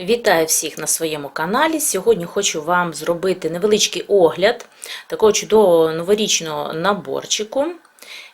Вітаю всіх на своєму каналі. Сьогодні хочу вам зробити невеличкий огляд такого чудового новорічного наборчику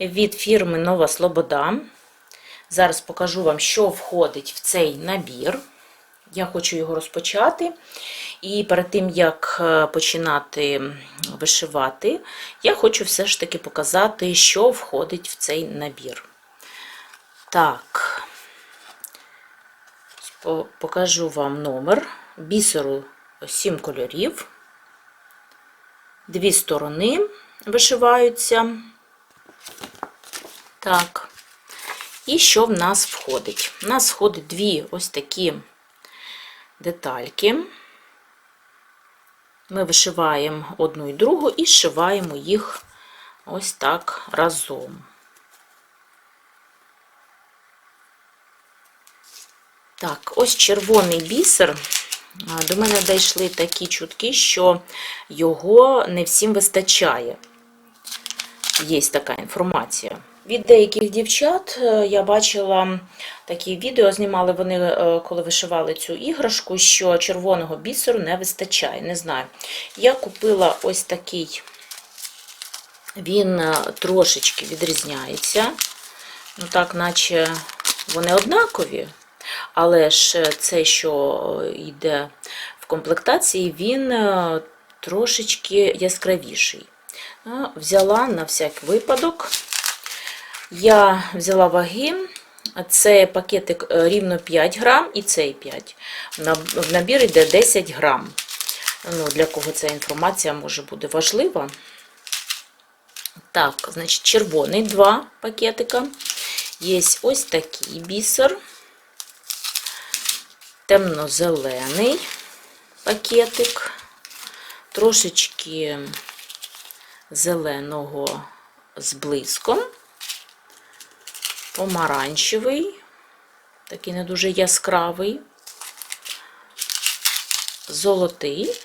від фірми Нова Слобода. Зараз покажу вам, що входить в цей набір. Я хочу його розпочати. І перед тим, як е, починати вишивати, я хочу все ж таки показати, що входить в цей набір. Так. По- Покажу вам номер бісеру 7 кольорів. Дві сторони вишиваються. Так. І що в нас входить? У нас входить дві ось такі детальки. Ми вишиваємо одну і другу і зшиваємо їх ось так разом. Так, ось червоний бісер. До мене дійшли такі чутки, що його не всім вистачає. Є така інформація. Від деяких дівчат е, я бачила такі відео, знімали вони, е, коли вишивали цю іграшку, що червоного бісеру не вистачає. Не знаю. Я купила ось такий, він е, трошечки відрізняється. Ну так, наче вони однакові. Але ж цей, що йде в комплектації, він е, трошечки яскравіший. Взяла на всяк випадок. Я взяла ваги. Це пакетик е, рівно 5 грам і цей 5. В набір йде 10 грам. Ну, Для кого ця інформація може бути важлива. Так, значить, червоний два пакетика. Є ось такий бісер темно-зелений пакетик, трошечки зеленого з блиском, помаранчевий, такий не дуже яскравий, золотий,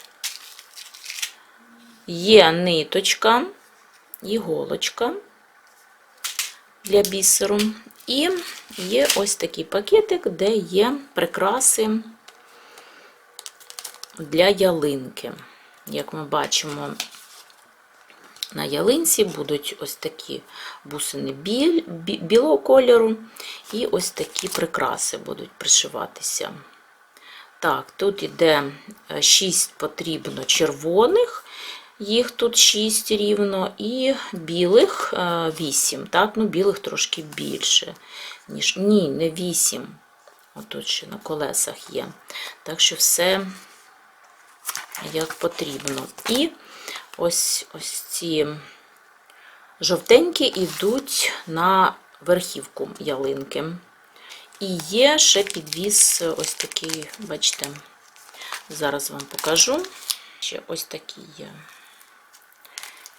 є ниточка, іголочка для бісеру. І є ось такий пакетик, де є прикраси для ялинки. Як ми бачимо, на ялинці будуть ось такі бусини білого кольору, і ось такі прикраси будуть пришиватися. Так, тут іде 6 потрібно червоних, їх тут 6 рівно, і білих 8. Так, ну білих трошки більше, ніж. Ні, не 8. Отут ще на колесах є. Так що все як потрібно. І ось ось ці жовтенькі йдуть на верхівку ялинки. І є ще підвіз ось такий, бачите, зараз вам покажу. Ще ось такий є.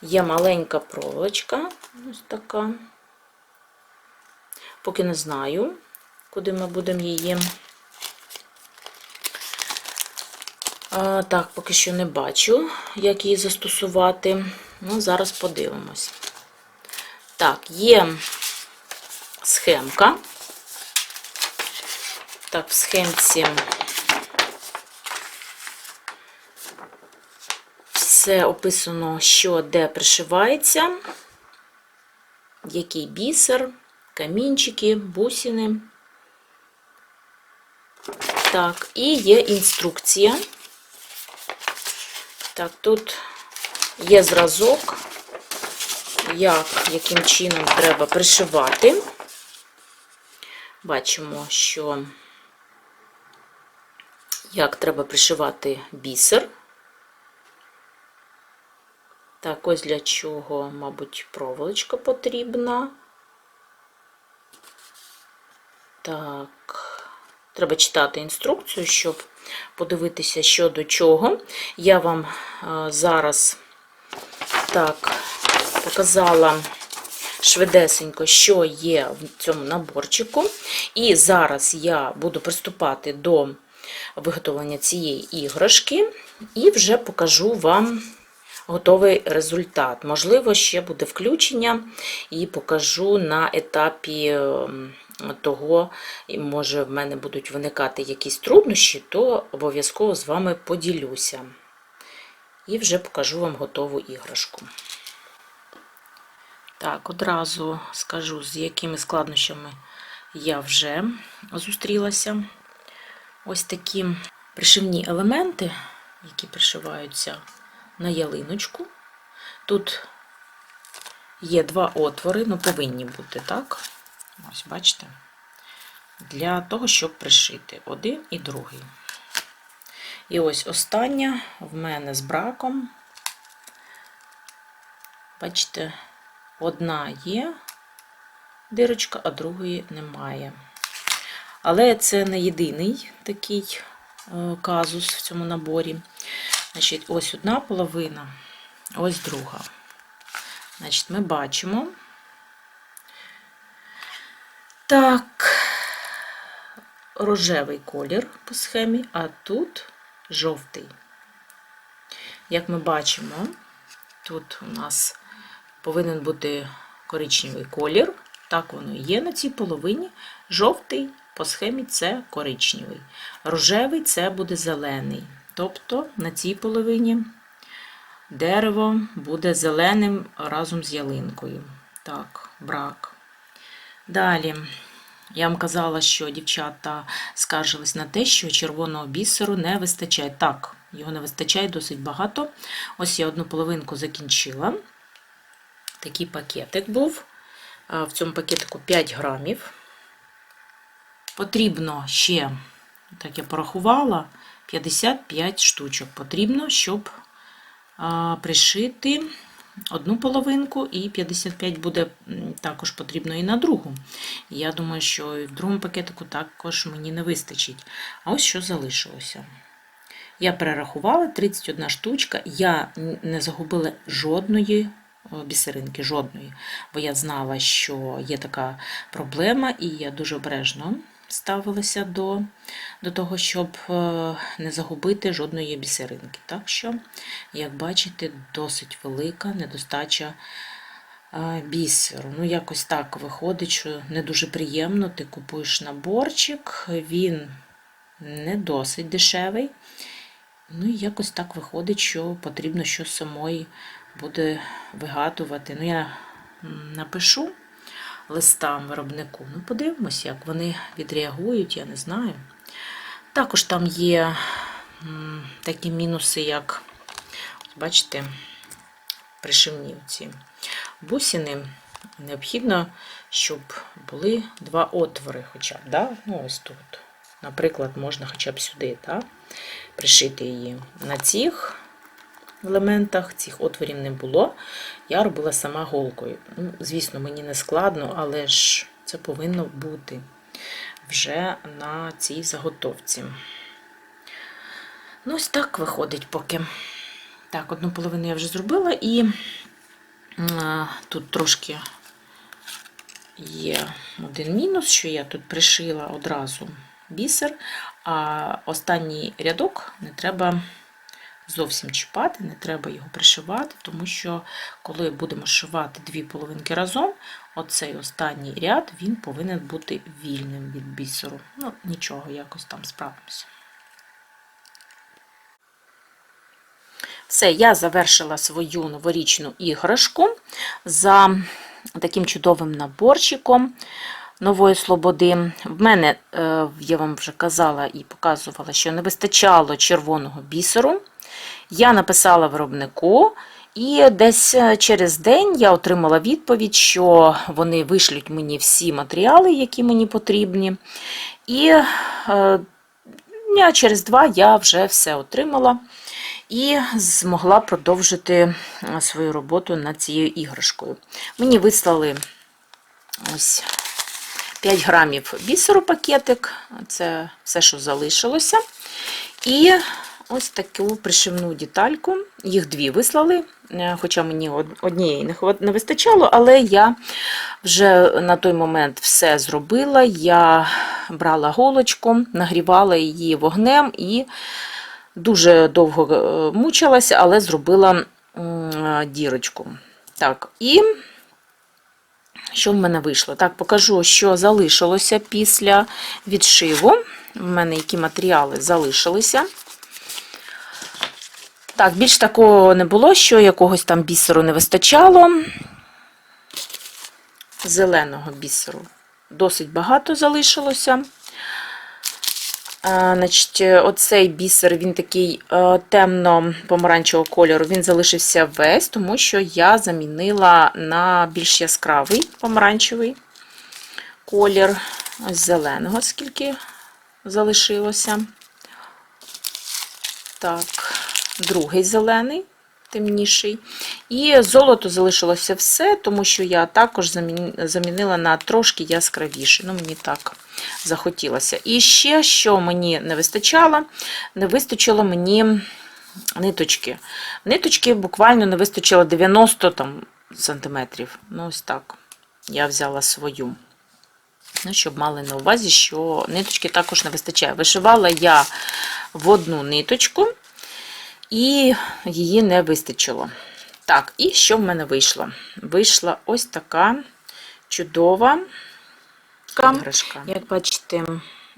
Є маленька проволочка, ось така. Поки не знаю, куди ми будемо її. А, так, поки що не бачу, як її застосувати. Ну, зараз подивимось. Так, є схемка. Так, в схемці все описано, що де пришивається, який бісер, камінчики, бусини. Так, і є інструкція. Так, тут є зразок, як, яким чином треба пришивати. Бачимо, що як треба пришивати бісер. Так, ось для чого, мабуть, проволочка потрібна. Так, треба читати інструкцію, щоб подивитися, що до чого. Я вам зараз так показала швидесенько, що є в цьому наборчику. І зараз я буду приступати до виготовлення цієї іграшки і вже покажу вам готовий результат. Можливо, ще буде включення і покажу на етапі ем, того, може в мене будуть виникати якісь труднощі, то обов'язково з вами поділюся. І вже покажу вам готову іграшку. Так, одразу скажу, з якими складнощами я вже зустрілася. Ось такі пришивні елементи, які пришиваються на ялиночку. Тут є два отвори, ну повинні бути, так? Ось, бачите? Для того, щоб пришити один і другий. І ось остання в мене з браком. Бачите, одна є дирочка, а другої немає. Але це не єдиний такий е, казус в цьому наборі. Значить, ось одна половина, ось друга. Значить, ми бачимо. Так, рожевий колір по схемі, а тут жовтий. Як ми бачимо, тут у нас повинен бути коричневий колір. Так воно і є на цій половині. Жовтий по схемі це коричневий. Рожевий це буде зелений. Тобто на цій половині дерево буде зеленим разом з ялинкою. Так, брак. Далі. Я вам казала, що дівчата скаржились на те, що червоного бісеру не вистачає. Так, його не вистачає досить багато. Ось я одну половинку закінчила. Такий пакетик був. В цьому пакетику 5 грамів. Потрібно ще, так я порахувала, 55 штучок. Потрібно, щоб пришити одну половинку, і 55 буде також потрібно і на другу. Я думаю, що і в другому пакетику також мені не вистачить. А ось що залишилося. Я перерахувала 31 штучка, я не загубила жодної бісеринки, жодної, бо я знала, що є така проблема, і я дуже обережно ставилася до до того, щоб не загубити жодної бісеринки. Так що, як бачите, досить велика недостача бісеру. Ну, якось так виходить, що не дуже приємно. Ти купуєш наборчик, він не досить дешевий. Ну, і якось так виходить, що потрібно щось самої буде вигадувати. Ну, я напишу листам виробнику. Ну, подивимось, як вони відреагують, я не знаю. Також там є такі мінуси, як, бачите, пришивні ці бусини. Необхідно, щоб були два отвори, хоча б, да? ну, ось тут. Наприклад, можна хоча б сюди да? пришити її. На цих елементах цих отворів не було. Я робила сама голкою. Ну, Звісно, мені не складно, але ж це повинно бути вже на цій заготовці. Ну, ось так виходить поки. Так, одну половину я вже зробила, і а, тут трошки є один мінус, що я тут пришила одразу бісер, а останній рядок не треба зовсім чіпати, не треба його пришивати, тому що коли будемо шивати дві половинки разом, оцей останній ряд він повинен бути вільним від бісеру. Ну, нічого, якось там справимося. Все, я завершила свою новорічну іграшку за таким чудовим наборчиком нової слободи. В мене, е, я вам вже казала і показувала, що не вистачало червоного бісеру. Я написала виробнику, і десь е, через день я отримала відповідь, що вони вишлють мені всі матеріали, які мені потрібні. І е, дня через два я вже все отримала і змогла продовжити е, свою роботу над цією іграшкою. Мені вислали ось 5 грамів бісеру пакетик, це все, що залишилося. І ось таку пришивну детальку. Їх дві вислали, е, хоча мені однієї не вистачало, але я вже на той момент все зробила. Я брала голочку, нагрівала її вогнем і дуже довго е, мучилася, але зробила дірочку. Так, і Що в мене вийшло? Так, покажу, що залишилося після відшиву. У мене які матеріали залишилися. Так, більш такого не було, що якогось там бісеру не вистачало. Зеленого бісеру досить багато залишилося. Значить, Оцей бісер, він такий е, темно-помаранчевого кольору, він залишився весь, тому що я замінила на більш яскравий помаранчевий колір. Ось зеленого, скільки залишилося. Так, другий зелений, темніший. І золото залишилося все, тому що я також замінила на трошки яскравіше. Ну, мені так захотілося. І ще, що мені не вистачало, не вистачило мені ниточки. Ниточки буквально не вистачило 90 там, сантиметрів. Ну, ось так. Я взяла свою. Ну, щоб мали на увазі, що ниточки також не вистачає. Вишивала я в одну ниточку, і її не вистачило. Так, і що в мене вийшло? Вийшла ось така чудова іграшка. Як бачите,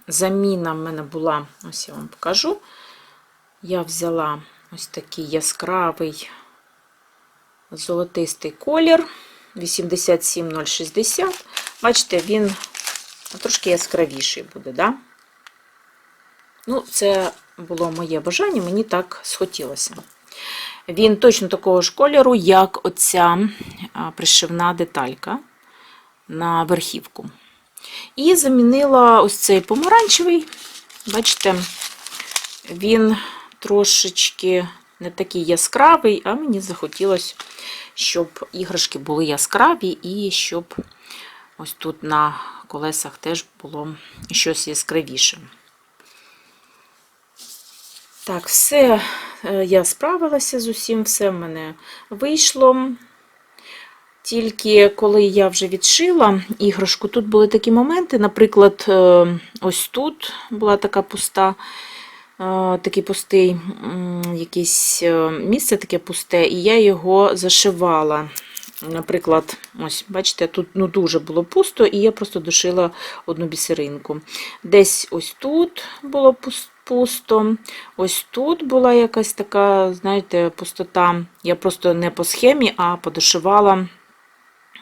заміна в мене була, ось я вам покажу. Я взяла ось такий яскравий золотистий колір 87060. Бачите, він трошки яскравіший буде, да? Ну, це було моє бажання, мені так схотілося. Він точно такого ж кольору, як оця пришивна деталька на верхівку. І замінила ось цей помаранчевий. Бачите, він трошечки не такий яскравий, а мені захотілося, щоб іграшки були яскраві і щоб ось тут на колесах теж було щось яскравіше. Так, все, е, я справилася з усім, все в мене вийшло. Тільки коли я вже відшила іграшку, тут були такі моменти, наприклад, е, ось тут була така пуста, е, такий пустий якесь місце таке пусте, і я його зашивала. Наприклад, ось, бачите, тут ну, дуже було пусто, і я просто дошила одну бісеринку. Десь ось тут було пус- пусто, ось тут була якась така, знаєте, пустота. Я просто не по схемі, а подошивала,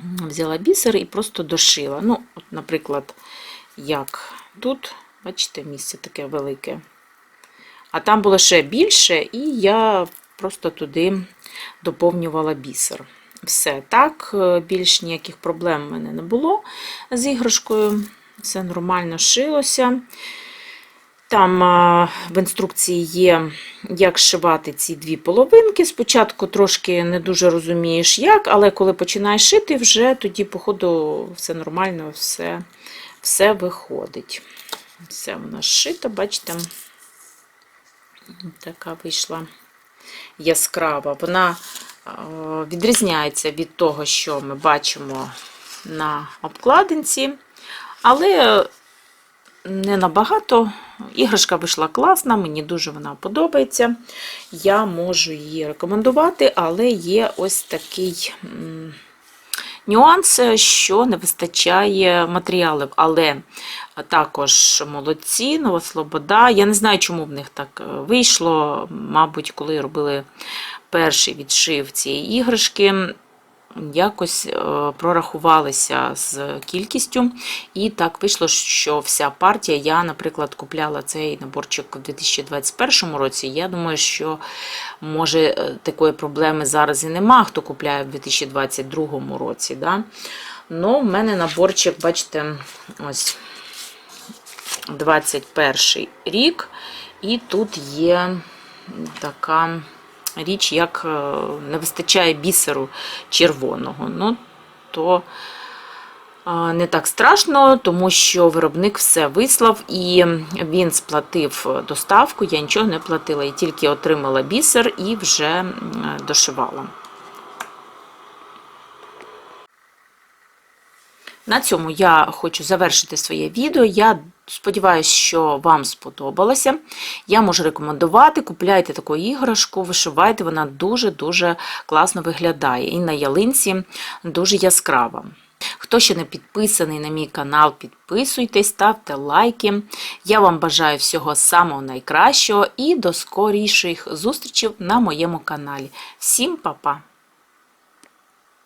взяла бісер і просто дошила. Ну, от, наприклад, як тут, бачите, місце таке велике. А там було ще більше, і я просто туди доповнювала бісер. Все так, е, більш ніяких проблем в мене не було з іграшкою. Все нормально шилося. Там в інструкції є, як шивати ці дві половинки. Спочатку трошки не дуже розумієш, як, але коли починаєш шити, вже тоді, по ходу, все нормально, все, все виходить. Все у нас шито, бачите, така вийшла яскрава. Вона відрізняється від того, що ми бачимо на обкладинці, але не набагато. Іграшка вийшла класна, мені дуже вона подобається. Я можу її рекомендувати, але є ось такий нюанс, що не вистачає матеріалів. Але також молодці, нова слобода. Я не знаю, чому в них так вийшло. Мабуть, коли робили перший відшив цієї іграшки, якось е, прорахувалися з кількістю, і так вийшло, що вся партія, я, наприклад, купляла цей наборчик у 2021 році. Я думаю, що може е, такої проблеми зараз і нема, хто купляє в 2022 році. Да? Ну, в мене наборчик, бачите, ось 21 рік, і тут є така річ, як е, не вистачає бісеру червоного. Ну, то е, не так страшно, тому що виробник все вислав і він сплатив доставку, я нічого не платила, я тільки отримала бісер і вже дошивала. На цьому я хочу завершити своє відео. Я сподіваюся, що вам сподобалося. Я можу рекомендувати, купляйте таку іграшку, вишивайте, вона дуже-дуже класно виглядає. І на ялинці дуже яскрава. Хто ще не підписаний на мій канал, підписуйтесь, ставте лайки. Я вам бажаю всього самого найкращого і до скоріших зустрічей на моєму каналі. Всім па-па!